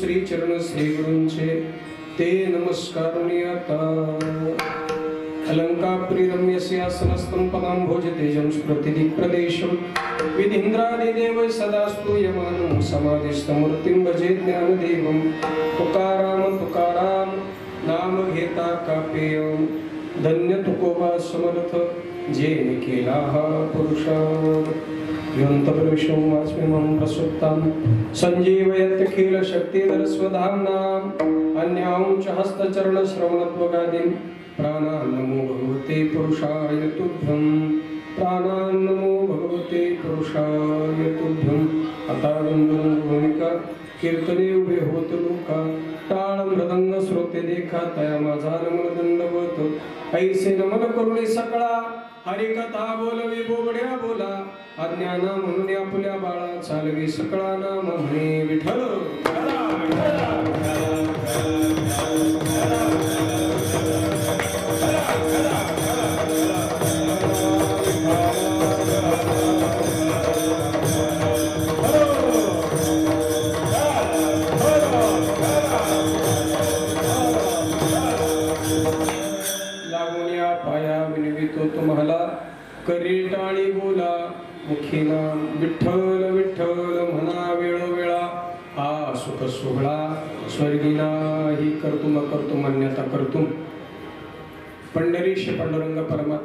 चिवंदू श्री चरण श्री गुरूंचे ते नमस्कार आता अलंकापुरी रम्यस्य आसनस्थं पदां भोजतेजं स्मृतिदिक् प्रदेशं विधीन्द्रादिदेव सदा स्तूयमानं समाधिस्थमूर्तिं भजे ज्ञानदेवं तुकाराम तुकाराम नाम घेता कापेयं धन्य तुकोबा समर्थ जेने केला हा पुरुषार्थ योऽन्तप्रविशं वास्मिमं प्रसुप्तां सञ्जीवयत्यखिल शक्तिधरस्वधाम्नाम् अन्यां च हस्तचरणश्रवणत्वगादिं प्राणान्नमो भगवते पुरुषाय तुभ्यं। प्राणान्नमो भगवते पुरुषाय तुभ्यं। अताडुन्दुरं भूमिका कीर्तने उभे होत लोका टाळ मृदंग श्रोते देखा तया माझा नमन दंडवत ऐसे नमन करुणे सकळा हरिकथा बोलवी बोबड्या बोला. अज्ञान म्हणून आपल्या बाळा चालवी सकळा नाम म्हणे विठ्ठल.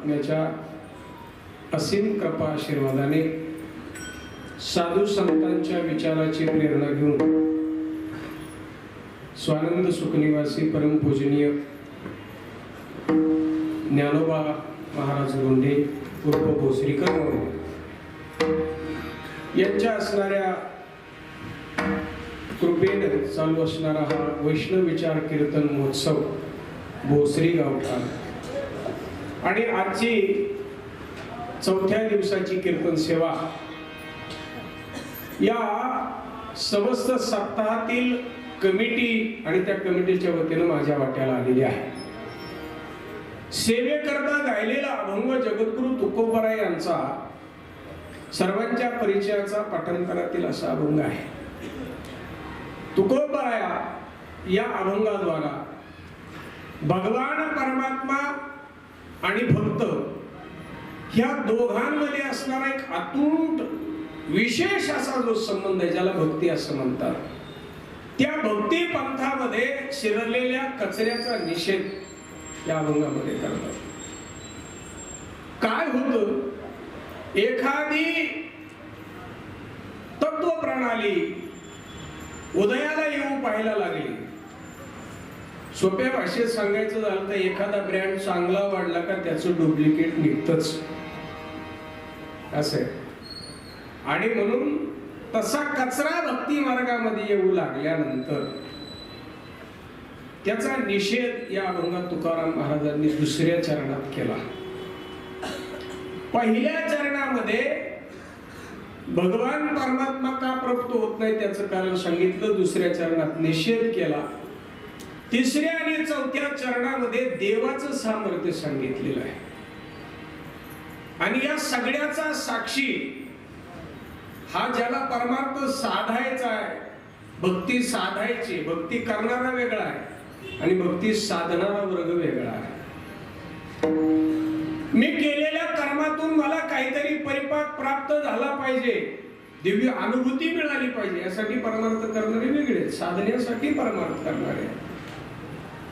परमात्म्याच्या असीम कृपा आशीर्वादाने साधू संतांच्या विचाराची प्रेरणा घेऊन स्वानंद सुखनिवासी परमपूजनीय ज्ञानोबा महाराज गोंडे उर्फ भोसरीकर यांच्या असणाऱ्या कृपेने चालू असणारा हा वैष्णव विचार कीर्तन महोत्सव भोसरी गावकार आणि आजची चौथ्या दिवसाची कीर्तन सेवा या समस्त सप्ताहातील कमिटी आणि त्या कमिटीच्या वतीनं माझ्या वाट्याला आलेली आहे. सेवेकरता गायलेला अभंग जगद्गुरु तुकोबराय यांचा सर्वांच्या परिचयाचा पाठांतरातील असा अभंग आहे. तुकोबराया या अभंगाद्वारा भगवान परमात्मा आणि भक्त. ह्या दोघांमध्ये असणारा एक अतूट विशेष असा जो संबंध आहे ज्याला भक्ती असं म्हणतात. त्या भक्ती पंथामध्ये शिरलेल्या कचऱ्याचा निषेध या अभंगामध्ये करतात. काय होत? एखादी तत्व प्रणाली उदयाला येऊ पाहायला लागली. सोप्या भाषेत सांगायचं झालं तर एखादा ब्रँड चांगला वाढला का त्याचं डुप्लिकेट निघतच. असे आणि म्हणून तसा कचरा भक्ती मार्गामध्ये येऊ लागल्यानंतर त्याचा निषेध या अभंगात तुकाराम महाराजांनी दुसऱ्या चरणात केला. पहिल्या चरणामध्ये भगवान परमात्मा का प्रप्त होत नाही त्याचं कारण सांगितलं दुसऱ्या चरणात निषेध केला. तिसऱ्या आणि चौथ्या चरणामध्ये देवाचं सामर्थ्य सांगितलेलं आहे. आणि या सगळ्याचा साक्षी हा ज्याला परमार्थ साधायचा आहे भक्ती साधायची भक्ती करणारा वेगळा आहे आणि भक्ती साधणारा वर्ग वेगळा आहे. मी केलेल्या कर्मातून मला काहीतरी परिपाक प्राप्त झाला पाहिजे दिव्य अनुभूती मिळाली पाहिजे यासाठी परमार्थ करणारे वेगळे साधण्यासाठी परमार्थ करणारे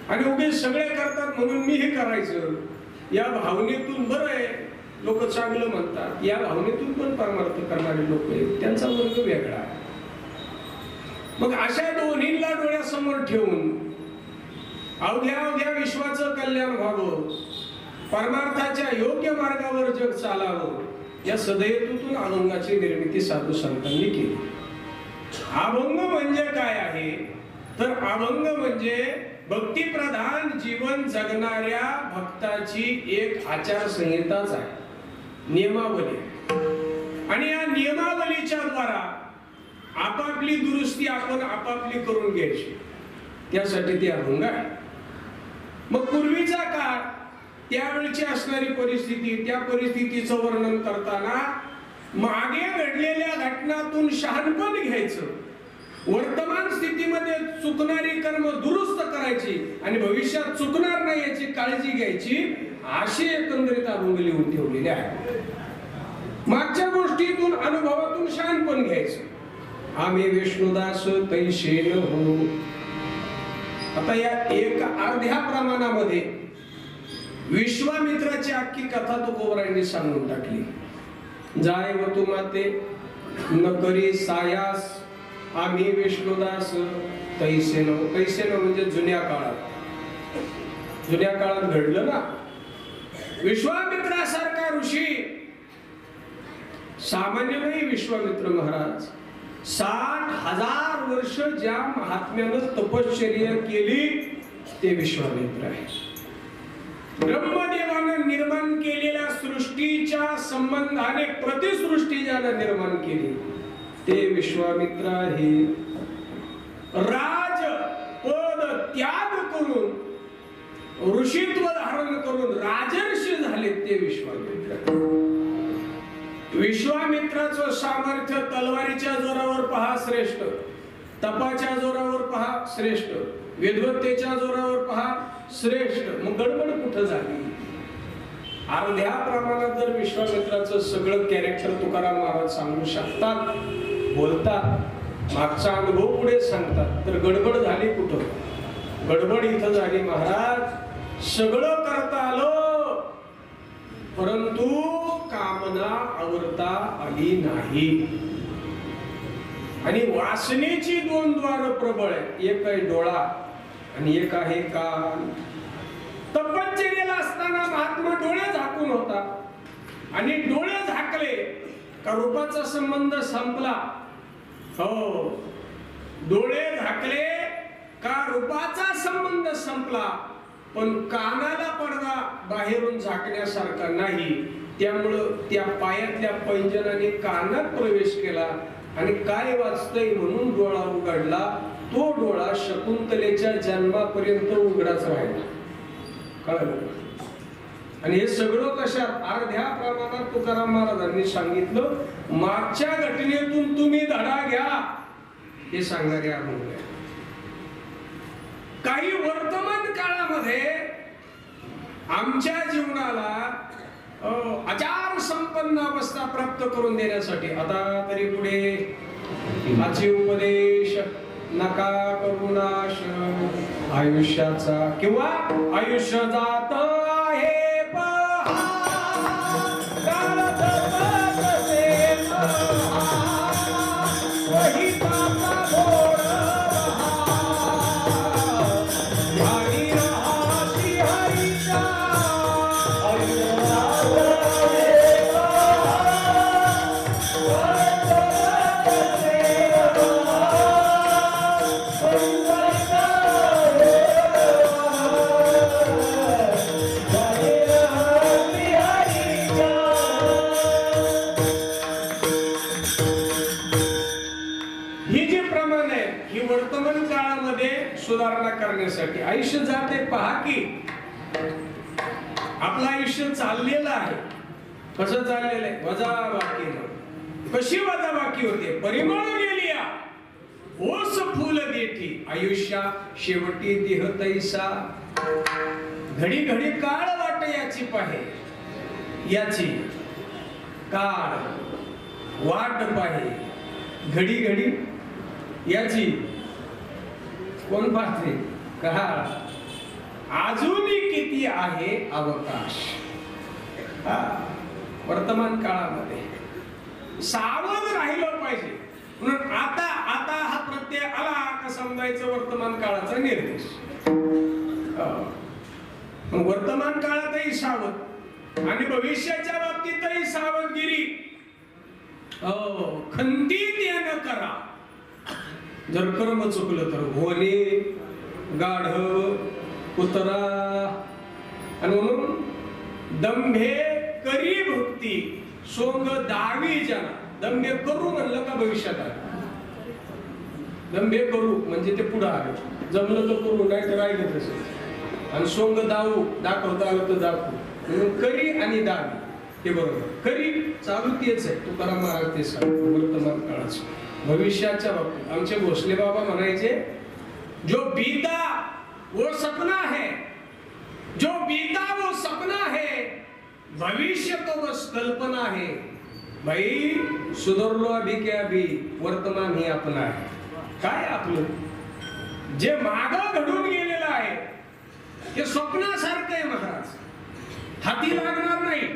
आणि उगे सगळे करतात म्हणून मी हे करायचं. या भावनेतून बरं आहे. लोक चांगलं म्हणतात. या भावनेतून पण परमार्थ करणारे लोक आहेत. त्यांचा वर्ग वेगळा. आहे मग अशा दोन्हीला डोळ्यासमोर ठेवून अवघ्या अवघ्या विश्वाचं कल्याण व्हावं. परमार्थाच्या योग्य मार्गावर जग चालावं. या सदैवतून अभंगाची निर्मिती साधू संतांनी केली. अभंग म्हणजे काय आहे? तर अभंग म्हणजे भक्तिप्रधान जीवन जगणाऱ्या भक्ताची एक आचारसंहिताच आहे. नियमावली. आणि या नियमावलीच्या द्वारा आपापली दुरुस्ती आपण आपापली करून घ्यायची. त्यासाठी ते अभंग आहे. मग पूर्वीचा काळ त्यावेळची असणारी परिस्थिती त्या परिस्थितीचं वर्णन करताना मागे घडलेल्या घटनातून शहाणपण घ्यायचं. वर्तमान स्थितीमध्ये चुकणारी कर्म दुरुस्त करायची आणि भविष्यात चुकणार नाही याची काळजी घ्यायची अशी एकंदरीत अभंग लिहून ठेवलेली आहे. मागच्या गोष्टीतून अनुभवातून शहाणपण घ्यायचं. आम्ही विष्णुदास तैशे हो. आता या एक अर्ध्या प्रमाणामध्ये विश्वामित्राची अख्खी कथा तुकोबरांनी सांगून टाकली. जाय व तुमाते न करी सायास. आम्ही विष्णुदास तैसेनो तैसेनो म्हणजे जुन्या काळात. जुन्या काळात घडलं ना? विश्वामित्रासारखा ऋषी. सामान्य नाही विश्वामित्र महाराज. साठ हजार वर्ष ज्या महात्म्यानं तपश्चर्या केली ते विश्वामित्र आहे ब्रह्मदेवानं निर्माण केलेल्या सृष्टीच्या संबंधाने प्रतिसृष्टी ज्यानं निर्माण केली ते विश्वामित्र आहे. राज पद त्याग करून ऋषित्व धारण करून राजर्षी झाले ते विश्वामित्र. विश्वामित्राचं सामर्थ्य तलवारीच्या जोरावर पहा श्रेष्ठ तपाच्या जोरावर पहा श्रेष्ठ विद्वत्तेच्या जोरावर पहा श्रेष्ठ. मग गडबड कुठं झाली? अर्ध्या प्रमाणात जर विश्वामित्राचं सगळं कॅरेक्टर तुकाराम महाराज सांगू शकतात बोलतात मागचा अनुभव पुढे सांगतात. तर गडबड झाली कुठं? गडबड इथं झाली महाराज. सगळं करता आलं. परंतु कामना आवरता आली नाही. आणि वासनेची दोन द्वार प्रबळ आहे एक आहे डोळा आणि एक आहे कान. तपश्चर्याला असताना महात्मा डोळे झाकून होता. आणि डोळे झाकले का रूपाचा संबंध संपला. हो. डोळे झाकले का रूपाचा संबंध संपला? पण कानाला पडदा बाहेरून झाकण्यासारखा नाही. त्यामुळं त्या पायातल्या पैंजनाने कानात प्रवेश केला आणि काय वाचतंय म्हणून डोळा उघडला. तो डोळा शकुंतलेच्या जन्मापर्यंत उघडाच राहिला. कळलं? आणि हे सगळं कशात अर्ध्या प्रमाणात तुकाराम महाराजांनी सांगितलं मागच्या घटनेतून तुम्ही धडा घ्या. हे सांगणारे अनुभव काही वर्तमान काळामध्ये आमच्या जीवनाला अचार आचार संपन्न अवस्था प्राप्त करून देण्यासाठी आता तरी पुढे माझे उपदेश नका करू नाश. आयुष्याचा किंवा आयुष्य जात. सुधारणा करण्यासाठी. आयुष्य जाते पहा की. आपलं आयुष्य चाललेलं आहे. कसं चाललेलं आहे? वजा बाकी कशी वजा बाकी होते? परिमळ गेली ओस फुल देठी. आयुष्या शेवटी देह तैसा. घडी घडी काळ वाट याची पाहे. याची काळ वाट पाहे. घडी घडी याची कोण पाहते? कहा अजूनही किती आहे अवकाश? हा, वर्तमान काळामध्ये. सावध राहिलं पाहिजे. म्हणून आता आता हा प्रत्यय आला का समजायचं वर्तमान काळाचा निर्देश. हो. वर्तमान काळातही सावध आणि भविष्याच्या बाबतीतही सावधगिरी. हो खंतीत न करा. जर कर्म चुकलं तर होणे गाढ कुत्रा आणि म्हणून दंभे करी भक्ती सोंग दावी जना. दंभे करू म्हणलं का भविष्यात आलं? दंभे करू म्हणजे ते पुढं आलं. जमलं तर करू नाही तर राहिलं तसं. आणि सोंग दावू दाखवता आलं तर दाखवू. म्हणून करी आणि दावी. हे बरोबर. करी चालू तेच आहे. तुकाराम महाराज ते सांगतो वर्तमान काळाचं भविष्याच्या बाबतीत. आमचे भोसले बाबा म्हणायचे जो बीता वो सपना है जो बीता वो सपना है भविष्य तो बस कल्पना है. भाई सुधरलो अभी के अभी वर्तमान ही अपना आहे. काय आपलं? जे माग घडून गेलेलं आहे ते स्वप्नासारखं आहे महाराज. हाती लागणार नाही.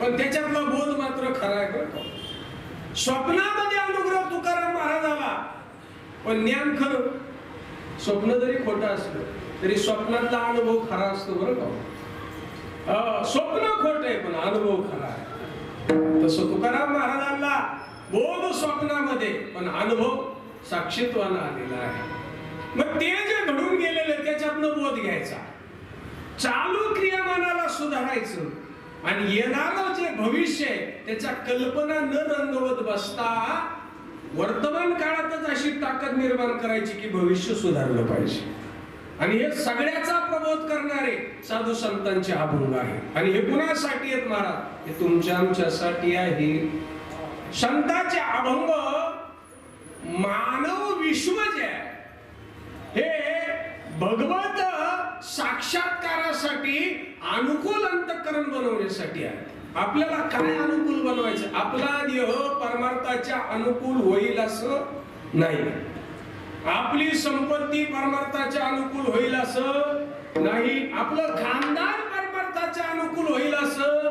पण त्याच्यातला बोध मात्र खरा आहे बरं स्वप्नामध्ये अनुग्रह तुकाराम महाराजाला पण ज्ञान खरं. स्वप्न जरी खोटं असलं तरी स्वप्नातला अनुभव खरा असतो बरं का? स्वप्न खोट आहे पण अनुभव खरा आहे. तसं तुकाराम महाराजांना बोध स्वप्नामध्ये पण अनुभव साक्षीत्वानं आलेला आहे. मग ते जे घडून गेलेलं त्याच्यातनं बोध घ्यायचा. चालू क्रियामानाला सुधारायचं. आणि येणारं जे भविष्य आहे त्याच्या कल्पना न रंगवत बसता वर्तमान काळातच अशी ताकद निर्माण करायची की भविष्य सुधारलं पाहिजे. आणि हे सगळ्याचा प्रबोध करणारे साधू संतांचे अभंग आहे आणि हे कुणासाठी आहेत महाराज? हे तुमच्या आमच्यासाठी आहे. संतांचे अभंग मानव विश्व जे आहे हे भगवत साक्षात्कारासाठी अनुकूल अंतकरण बनवण्यासाठी आहे. आपल्याला काय अनुकूल बनवायचं? आपला देह परमार्थाच्या अनुकूल होईल असं नाही. आपली संपत्ती परमार्थाच्या अनुकूल होईल असं नाही. आपलं खानदान परमार्थाच्या अनुकूल होईल असं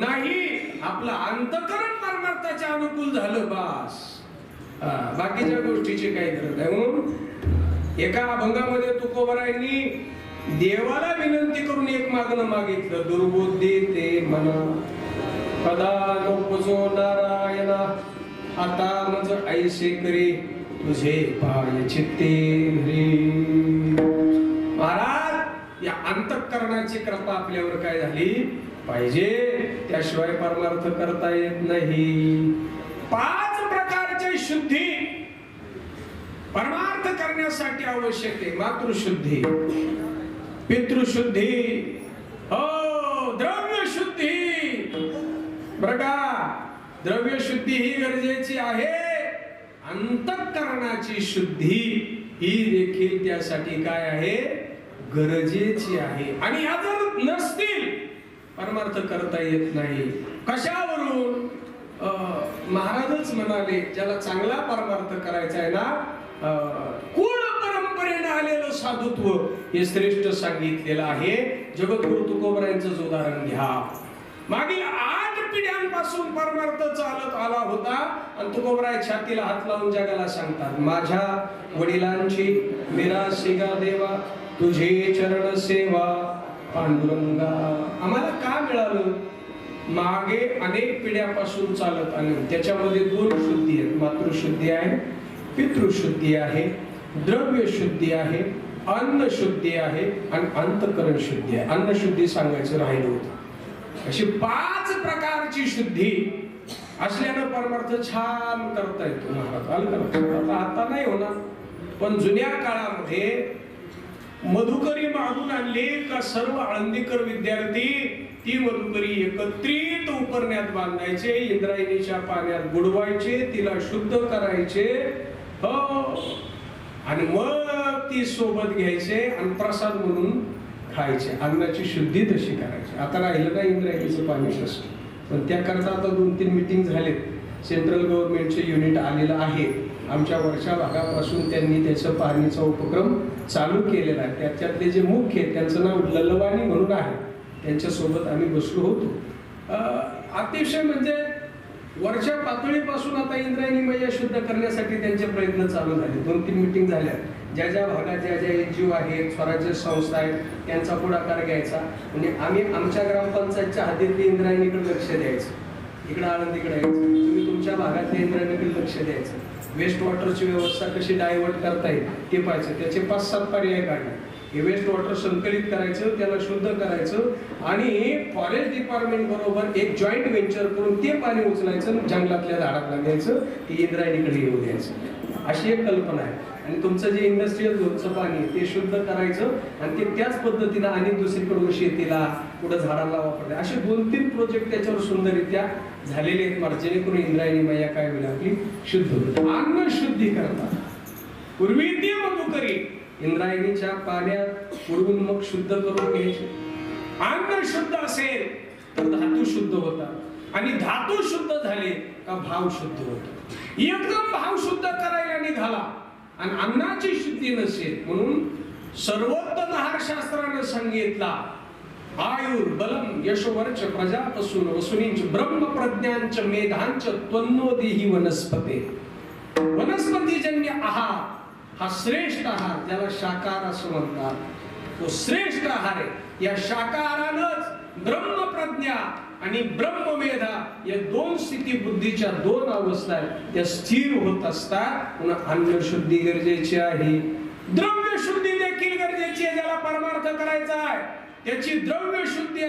नाही. आपलं अंतकरण परमार्थाच्या अनुकूल झालं बास. बाकीच्या गोष्टीची काही गरज नाही. म्हणून एका अभंगामध्ये तुकोबरायांनी देवाला विनंती करून एक मागणं मागितलं दुर्बुद्धी ते मन कदा नोपजो नारायणा आता मज ऐसे करी तुझे पाय चित्ते महाराज या अंतकरणाची कृपा आपल्यावर काय झाली? पाहिजे त्याशिवाय परमार्थ करता येत नाही. पाच प्रकारचे शुद्धी परमार्थ करण्यासाठी आवश्यक आहे मातृशुद्धी. पितृशुद्धी। हो द्रव्य शुद्धी बरं का द्रव्य शुद्धी ही गरजेची आहे. अंतःकरणाची शुद्धी ही देखील त्यासाठी काय आहे? गरजेची आहे. आणि ह्या जर नसतील परमार्थ करता येत नाही. कशावरून? अं, महाराजच म्हणाले ज्याला चांगला परमार्थ करायचा आहे ना अं, परंपरेने आलेलं साधुत्व हे श्रेष्ठ सांगितलेलं आहे. जगद्गुरु तुकोबरायांचं उदाहरण घ्या. मागील आठ पिढ्यांपासून परमार्थ चालत आला होता आणि तुकोबराय छातीला हात लावून जगाला सांगतात माझ्या वडिलांची मेरा सिगा देवा तुझे चरण सेवा पांडुरंगा. आम्हाला का मिळालं? मागे अनेक पिढ्यापासून चालत आले. त्याच्यामध्ये दोन शुद्धी आहेत मातृशुद्धी आहे पितृशुद्धी आहे. द्रव्य शुद्धी आहे अन्न शुद्धी आहे आणि अंतकरण शुद्धी आहे. अन्न शुद्धी सांगायचं राहिलं होतं. अशी पाच प्रकारची शुद्धी असल्यानं परमार्थ छान करता येतो महाराज. आता आता नाही होणार. पण जुन्या काळामध्ये मधुकरी मागून आणली का सर्व आळंदीकर विद्यार्थी ती मधुकरी एकत्रित उपरण्यात बांधायचे इंद्रायणीच्या पाण्यात बुडवायचे तिला शुद्ध करायचे. हो. आणि मग ती सोबत घ्यायचे आणि प्रसाद म्हणून खायचे. अन्नाची शुद्धी तशी करायची. आता राहिलं ना इंद्रायणीचं पाणी शस्त्र पण त्याकरता आता दोन तीन मिटिंग झालेत. सेंट्रल गव्हर्नमेंटचे युनिट आलेलं आहे. आमच्या वरच्या भागापासून त्यांनी त्याचं पाहणीचा उपक्रम चालू केलेला आहे. त्याच्यातले जे मुख्य आहेत त्यांचं नाव ललवाणी म्हणून आहे. त्यांच्यासोबत आम्ही बसलो होतो. अतिशय म्हणजे वरच्या पातळीपासून आता इंद्रायणी मैया शुद्ध करण्यासाठी त्यांचे प्रयत्न चालू झाले. दोन तीन मिटिंग झाल्या. ज्या ज्या भागात ज्या ज्या एन जी ओ आहेत स्वराज्य संस्था आहेत त्यांचा पुढाकार घ्यायचा. म्हणजे आम्ही आमच्या ग्रामपंचायतच्या हद्दीतली इंद्रायणीकडे लक्ष द्यायचं. इकडं आनंदीकडे यायचं. तुम्ही तुमच्या भागातल्या इंद्रायणीकडे लक्ष द्यायचं. वेस्ट वॉटरची व्यवस्था कशी डायव्हर्ट करता येईल ते पाहायचं. त्याचे पाच सात पर्याय काढले. हे वेस्ट वॉटर संकलित करायचं त्याला शुद्ध करायचं आणि फॉरेस्ट डिपार्टमेंट बरोबर एक जॉईंट व्हेंचर करून ते पाणी उचलायचं जंगलातल्या झाडांना द्यायचं ते इंद्रायणीकडे येऊ द्यायचं. अशी एक कल्पना आहे. आणि तुमचं जे इंडस्ट्रीयल झोनचं पाणी ते शुद्ध करायचं आणि ते त्याच पद्धतीनं आणि दुसरीकडून शेतीला कुठं झाडाला वापरले. असे दोन तीन प्रोजेक्ट त्याच्यावर सुंदररित्या झालेले आहेत. मला जेणेकरून इंद्रायणी मैया काय होईल आपली? शुद्ध होईल. अन्न शुद्धी करतात पूर्वी ते मधुकरी. इंद्रायणीच्या पाण्यात उडवून मग शुद्ध करून घ्यायचे. अन्न शुद्ध असेल तर धातू शुद्ध होता. आणि धातू शुद्ध झाले का भाव शुद्ध होतो. एकदम भाव शुद्ध करायला निघाला. आणि अन्नाची शुद्धी नसेल म्हणून सर्वोत्तम आहारशास्त्रानं सांगितला आयुर बलम यशोवर्च प्रजापसून वसुनींच ब्रह्म प्रज्ञांच मेधांच त्वन्नोदेही वनस्पते. वनस्पतीजन्य आहार हा श्रेष्ठ आहार ज्याला शाकाहार असं म्हणतात. तो श्रेष्ठ आहार आहे. या शाकाहारानंच ब्रह्मप्रज्ञा आणि ब्रह्ममेधा या दोन स्थिती बुद्धीच्या दोन अवस्था आहेत. त्या स्थिर होत असतात. म्हणून अन्न शुद्धी गरजेची आहे. द्रव्य शुद्धी देखील गरजेची आहे ज्याला परमार्थ करायचा आहे. त्याची द्रव्य शुद्धी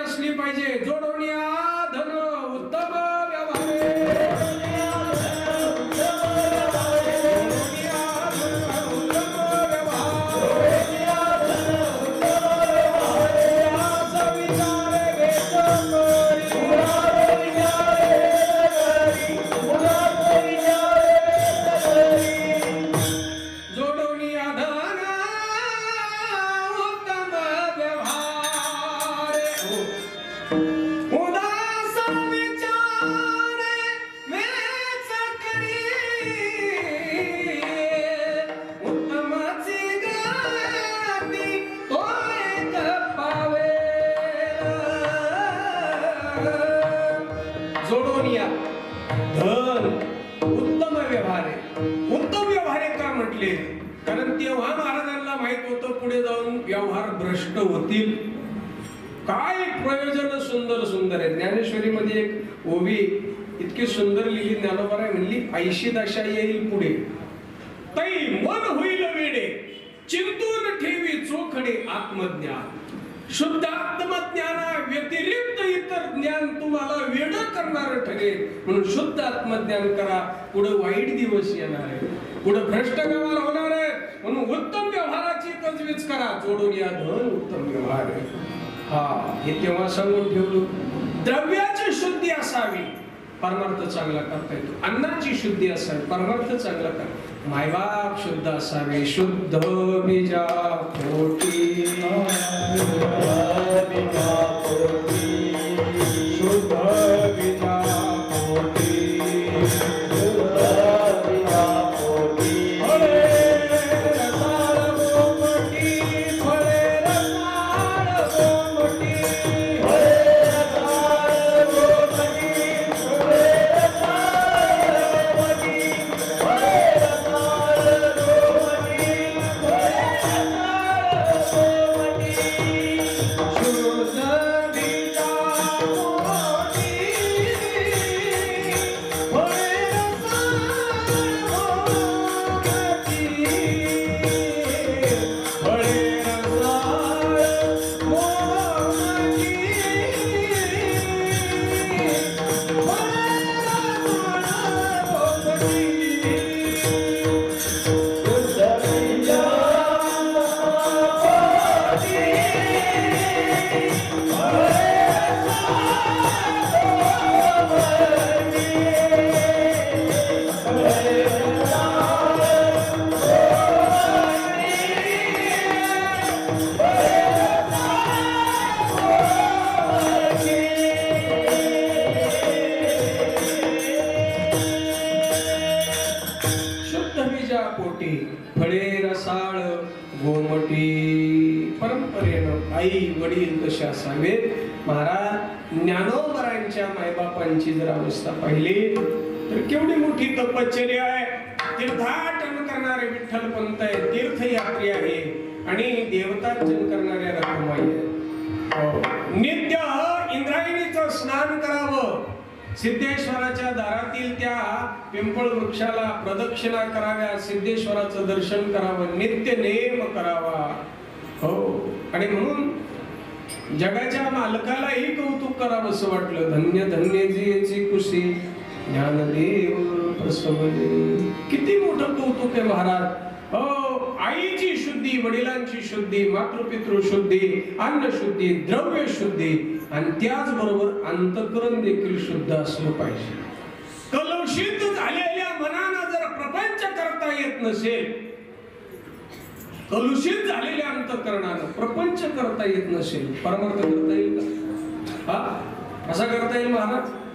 माहीत होतं पुढे जाऊन व्यवहार भ्रष्ट होतील. काय प्रयोजन सुंदर सुंदर आहे. ज्ञानेश्वरी मध्ये एक ओवी इतकी सुंदर लिहिली ज्ञानोबा म्हणली ऐशी दशा येईल पुढे. तै मन होईल वेडे. चिंतून ठेवी चोखडे आत्मज्ञान. शुद्ध आत्मज्ञाना व्यतिरिक्त इतर ज्ञान तुम्हाला वेड करणार ठरेल. म्हणून शुद्ध आत्मज्ञान करा. पुढे वाईट दिवस येणार आहे. पुढे भ्रष्ट व्यवहार होणार आहे. म्हणून उत्तम व्यवहाराची तजवीज करा जोडून या धन उत्तम व्यवहार आहे. हा हे तेव्हा सांगून ठेवलं. द्रव्याची शुद्धी असावी परमार्थ चांगला करता येतो. अन्नाची शुद्धी असावी परमार्थ चांगला कर. मायबाप शुद्ध असावे शुद्ध बीजा पोटी तपश्चर्या आहे. तीर्थाटन करणारे विठ्ठल पंत आहे. तीर्थयात्री आहे. आणि देवतार्चन करणाऱ्या रखुमाई आहे हो. नित्य इंद्रायणीचं स्नान करावं. सिद्धेश्वराच्या दारातील त्या पिंपळ वृक्षाला प्रदक्षिणा कराव्या. सिद्धेश्वराचं दर्शन करावं. नित्य नेम करावा. हो. आणि म्हणून जगाच्या मालकालाही कौतुक करावं असं वाटलं. धन्य धन्य जीची खुशी ज्ञानदेव प्रसवले. किती मोठं कौतुक आहे महाराज. हो आईची शुद्धी वडिलांची शुद्धी मातृपितृ शुद्धी अन्न शुद्धी द्रव्य शुद्धी आणि त्याचबरोबर अंतकरण देखील शुद्ध असलं पाहिजे. कलुषित झालेल्या मनानं जर प्रपंच करता येत नसेल कलुषित झालेल्या अंतकरणानं प्रपंच करता येत नसेल परमार्थ करता येईल का? हा? असा करता येईल महाराज?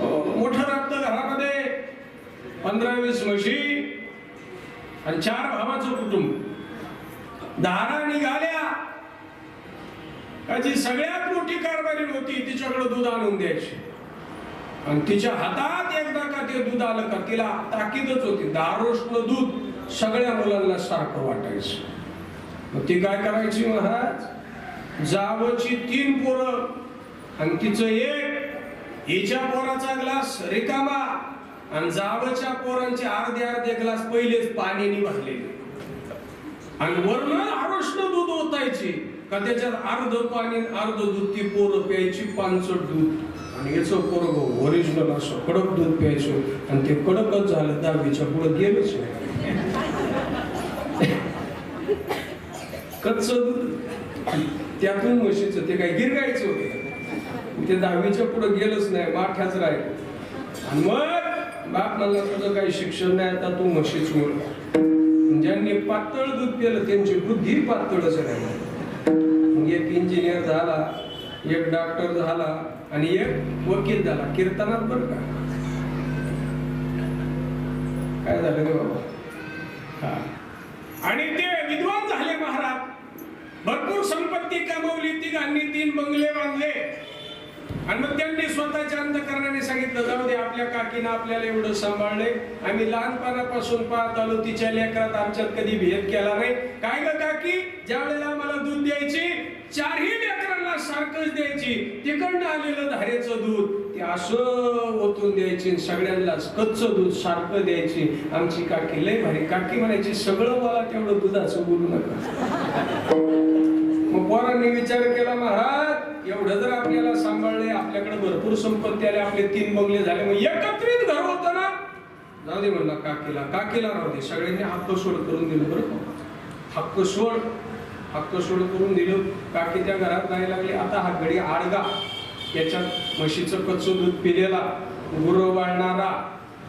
मोठं रक्त घरामध्ये पंधरा वीस म्हशी आणि चार भावाचं कुटुंब. दारा निघाल्या त्याची सगळ्यात मोठी कारभारी होती तिच्याकडे दूध आणून द्यायची. आणि तिच्या हातात एकदा का ते दूध आलं का तिला ताकीदच होती. दारोष्ण दूध सगळ्या मुलांना सारखं वाटायचं. मग ती काय करायची महाराज? जावची तीन पोरं आणि तिचं एक हिच्या पोराचा ग्लास रिकामा आणि जावच्या पोरांचे अर्धे अर्धे ग्लास पहिलेच पाण्याने भरलेले आणि वर्ण आरोष्ण दूध ओतायचे का त्याच्यात अर्ध पाणी अर्ध दूध ती पोरं प्यायची पानसट दूध. आणि याचं पोरग ओरिजिनल असं कडक दूध प्यायचो आणि ते कडकच झालं दहावीच्या पुढे गेलंच कच्च दूध. त्यातून म्हशीचं ते काय गिरगायचं होतं. ते दहावीच्या पुढे गेलंच नाही माठ्याच राहील. आणि मग बाप म्हणला तुझं काही शिक्षण नाही आता तू म्हशीच मुलं. ज्यांनी पातळ दूध केलं त्यांची बुद्धी पातळच राहिली एक इंजिनियर झाला एक डॉक्टर झाला आणि एक वकील झाला. कीर्तनात बर का? काय झालं रे बाबा? हा. आणि ते विद्वान झाले महाराज. भरपूर संपत्ती कमवली तिघांनी तीन बंगले बांधले. आणि मग त्यांनी स्वतःच्या अंधकरणाने सांगितलं जाऊ दे आपल्या काकीनं आपल्याला एवढं सांभाळले आम्ही लहानपणापासून पाहत आलो तिच्या लेकरात आमच्यात कधी भेद केला नाही. काय ग काकी? ज्या वेळेला आम्हाला दूध द्यायची चारही लेकरांना सारखंच द्यायची. तिकडनं आलेलं धारेचं दूध ते असं ओतून द्यायची सगळ्यांना कच्चं दूध सारखं द्यायची. आमची काकी लय भारी. काकी म्हणायची सगळं मला तेवढं दुधाचं बोलू नका. मग पोरांनी विचार केला महाराज एवढं जर आपल्याला सांभाळले आपल्याकडे भरपूर संपत्ती आली आपले तीन बंगले झाले मग एकत्रित घर होतं ना? जाऊ दे म्हणला काकीला. काकीला राहू दे. सगळ्यांनी हक्क सोड करून दिलं बरं हक्क सोड. हक्क सोड करून दिलं. काकी त्या घरात नाही लागली. आता हा घडी आडगा. याच्यात म्हशीचं कच्चं दूध पिलेला गुरु वाढणारा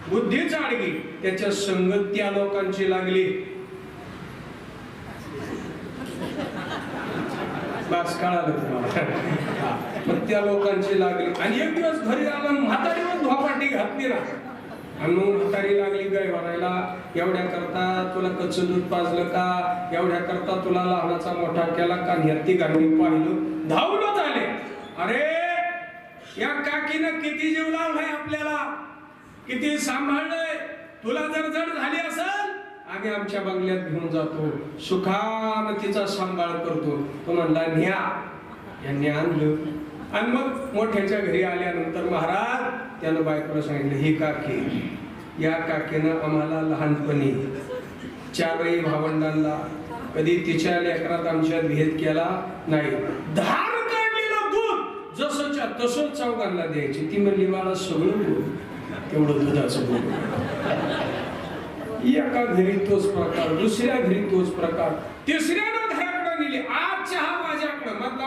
बुद्धीच आडगी. त्याच्या संगत त्या लोकांची लागली. बस कळालं तुम्हाला. त्या लोकांची लागली. आणि एक दिवस घरी आला आणि म्हातारीवर घातली ना आणि म्हातारी लागली गाय भरायला एवढ्या करता तुला कच्चं दूध पाजलं का? एवढ्या करता तुला लहानाचा मोठा केला का? ह्याती गाणी पाहिलं. धावलं आले अरे या काकीनं किती जीव लावलाय आपल्याला? किती सांभाळलंय? तुला जर जड झाली असेल आम्ही आमच्या बंगल्यात घेऊन जातो. सुखान तिचा सांभाळ करतो. तो म्हणला न्या. यांनी आणलं. आणि मग मोठ्याच्या घरी आल्यानंतर महाराज त्यानं बायकोला सांगितलं ही काकी या काकीनं आम्हाला लहानपणी चारही भावंडांना कधी तिच्या लेकरात आमच्यात भेद केला नाही. धार काढलेलं दूध जसंच्या तसंच चौघांना द्यायची. ती म्हणली मला सगळं दूध तेवढं दुधाचं दूध एका घरी तोच प्रकार दुसऱ्या घरी तोच प्रकार तिसऱ्या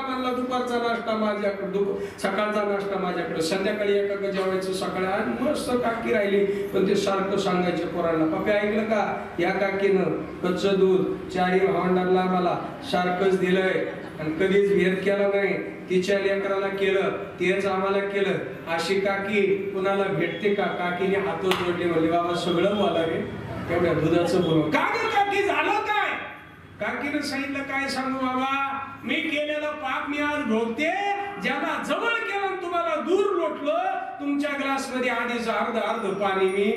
माझ्याकडे दुपारचा नाश्ता माझ्याकडे दुप सकाळचा नाश्ता माझ्याकडे. संध्याकाळी एका जेवायचं सकाळी आणि मस्त काकी राहिली. पण ते सारखं सांगायचे पोरांना पप्पे ऐकलं का? या काकीनं कच्चं दूध चारी भावंडांना मला सारखंच दिलंय. आणि कधीच भेद केला नाही. तिच्या लेकराला केलं तेच आम्हाला केलं. अशी काकी कुणाला भेटते का? काकीने हात जोडले म्हणले बाबा सगळं मला रे एवढ्या दुधाचं बोलून. का काकी? झालं काकीनं सांगितलं काय सांगू बाबा? मी केलेलं पाप मी आज भोगते ज्याला जवळ केलं तुम्हाला दूर लोटलं तुमच्या ग्लासमध्ये आधीच अर्ध अर्ध पाणी मी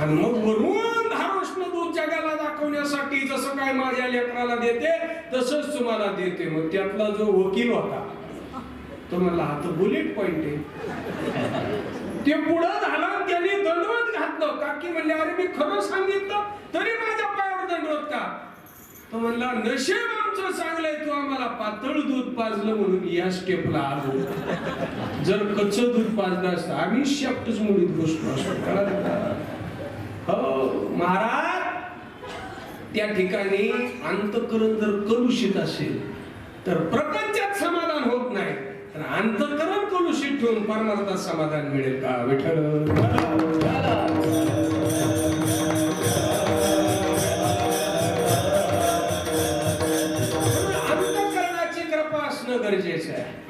आणि मग वरून धारोष्ण दूध जगाला दाखवण्यासाठी जसं काय माझ्या लेकराला देते तसंच तुम्हाला देते. मग त्यातला जो वकील होता तो म्हणला हा तर बुलेट पॉइंट आहे. ते पुढं झालं त्याने दंडवत घातलं. काकी म्हणले अरे मी खरं सांगितलं तरी माझ्या दंडवत का? तो म्हणला नशेब आमचं चांगलंय तू आम्हाला पातळ दूध पाजलं म्हणून या स्टेपला आलो. जर कच्च दूध पाजलं असतं आम्ही शेपटच मुलीत बसलो असतो. कळलं हो महाराज त्या ठिकाणी अंतकरण जर कलुषित असेल तर प्रपंचात समाधान होत नाही. तर अंतकरण कलुषित ठेवून परमार्थात समाधान मिळेल का? विठ्ठल?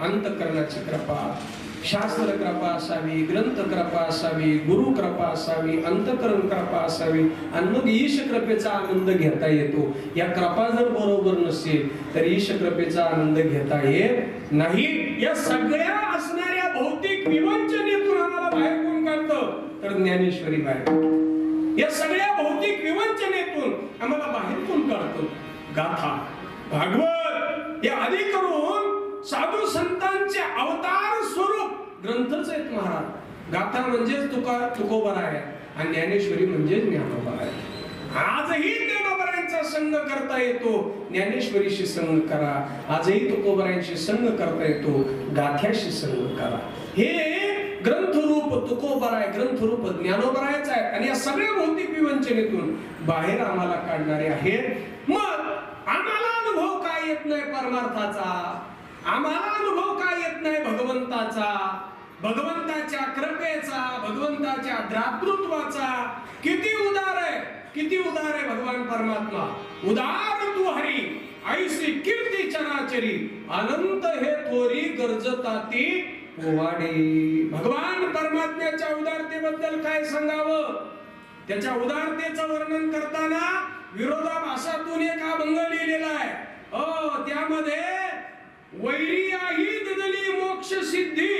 अंतकरणाची कृपा शास्त्र कृपा असावी ग्रंथ कृपा असावी गुरु कृपा असावी अंतकरण कृपा असावी आणि मग ईश कृपेचा आनंद घेता येतो. या कृपा जर बरोबर नसेल तर ईश कृपेचा आनंद घेता येत नाही. या सगळ्या असणाऱ्या भौतिक विवंचनेतून आम्हाला बाहेर कोण काढतं? तर ज्ञानेश्वरी बाहेर. या सगळ्या भौतिक विवंचनेतून आम्हाला बाहेर कोण काढतो? गाथा भागवत हे आधी करून साधू संतांचे अवतार स्वरूप ग्रंथच आहेत महाराज. गाथा म्हणजेच तुका तुकोबर आहे आणि ज्ञानेश्वरी म्हणजेच ज्ञानोबर आहे. आजही ज्ञानोबरायांचा संघ करता येतो. ज्ञानेश्वरीशी संघ करा. आजही तुकोबरांशी संघ करता येतो. गाथ्याशी संघ करा. हे ग्रंथरूप तुकोबर आहे. ग्रंथरूप ज्ञानोबरायच आहे आणि या सगळ्या भौतिक विवंचनेतून बाहेर आम्हाला काढणारे आहेत. मग आम्हाला अनुभव काय येत नाही परमार्थाचा? आम्हाला अनुभव काय येत नाही भगवंताचा. भगवंताच्या कृपेचा भगवंताच्या द्रातृत्वाचा. किती उदार आहे किती उदार आहे भगवान परमात्मा. उदार तू हरी ऐसी कीर्ती चराचरी. अनंत हे थोरी गरजताती पोवाडे. भगवान परमात्म्याच्या उदारतेबद्दल काय सांगावं? त्याच्या उदारतेचं वर्णन करताना विरोधाभासातून एक अभंग लिहिलेला आहे. हो त्यामध्ये वैरिया ही दिदली मोक्ष सिद्धी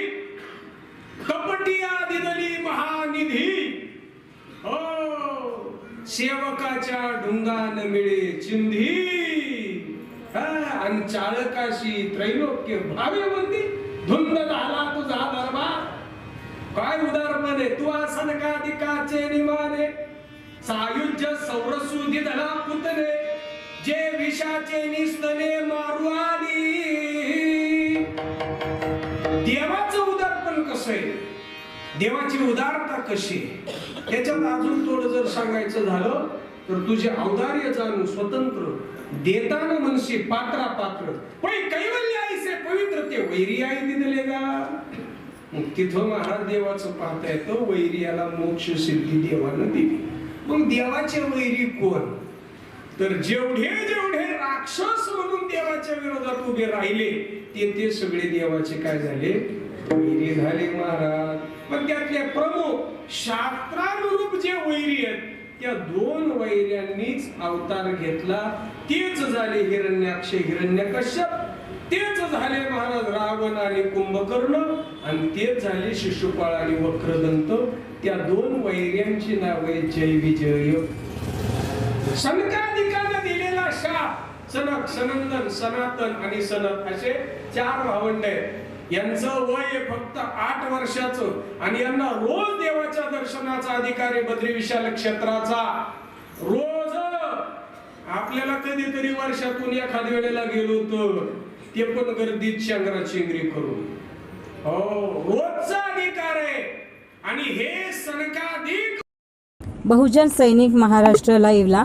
कपटिया दिदली महानिधी. हो सेवकाच्या ढुंगान मिळे चिंधी. हा, आणि चाळकाशी त्रैलोक्य भावे बंदी धुंद झाला तुझा दरबार. काय उदारपणे तू आसन का दिकाचे निमाने? सायुज्य सौरसुधी धला पुतने. जे विषाचे निस्तने मारू आली देवाचं उदारपण कसं आहे? देवाची उदारता कशी आहे? त्याच्यात अजून थोडं जर सांगायचं झालं तर तुझे औदार्य जाणून स्वतंत्र देताना म्हणशी पात्रा पात्र. पण कैवल्य आईसे पवित्र ते वैरी आई दिले गा. मग तिथं महाराज देवाचं पाहता येतं वैर्याला मोक्ष सिद्धी देवानं दिली. मग देवाचे वैरी कोण? तर जेवढे जेवढे राक्षस म्हणून देवाच्या विरोधात उभे राहिले ते ते सगळे देवाचे काय झाले? वैरी झाले महाराज. पण त्यातले प्रमुख शास्त्रानुरूप जे वैरी आहेत त्या दोन वैर्यांनीच अवतार घेतला. तेच झाले हिरण्याक्ष. हिरण्यकश्यप तेच झाले महाराज रावण आणि कुंभकर्ण आणि तेच झाले शिशुपाळ आणि वक्रदंत. त्या दोन वैर्यांची नावे जय विजय. सनकाधिकानं दिलेला शाप सनक सनंदन सनातन आणि सनक असे चार भावंड आहेत. यांचं वय फक्त आठ वर्षाचं आणि यांना रोज देवाच्या दर्शनाचा अधिकार आहे बद्री विशाल क्षेत्राचा. रोज आपल्याला कधीतरी वर्षातून एखाद वेळेला गेलो तर ते पण गर्दीत शंकरा चिंगरी करून. हो रोजचा अधिकार आहे. आणि हे सनकाधिक बहुजन सैनिक महाराष्ट्र लाईव्हला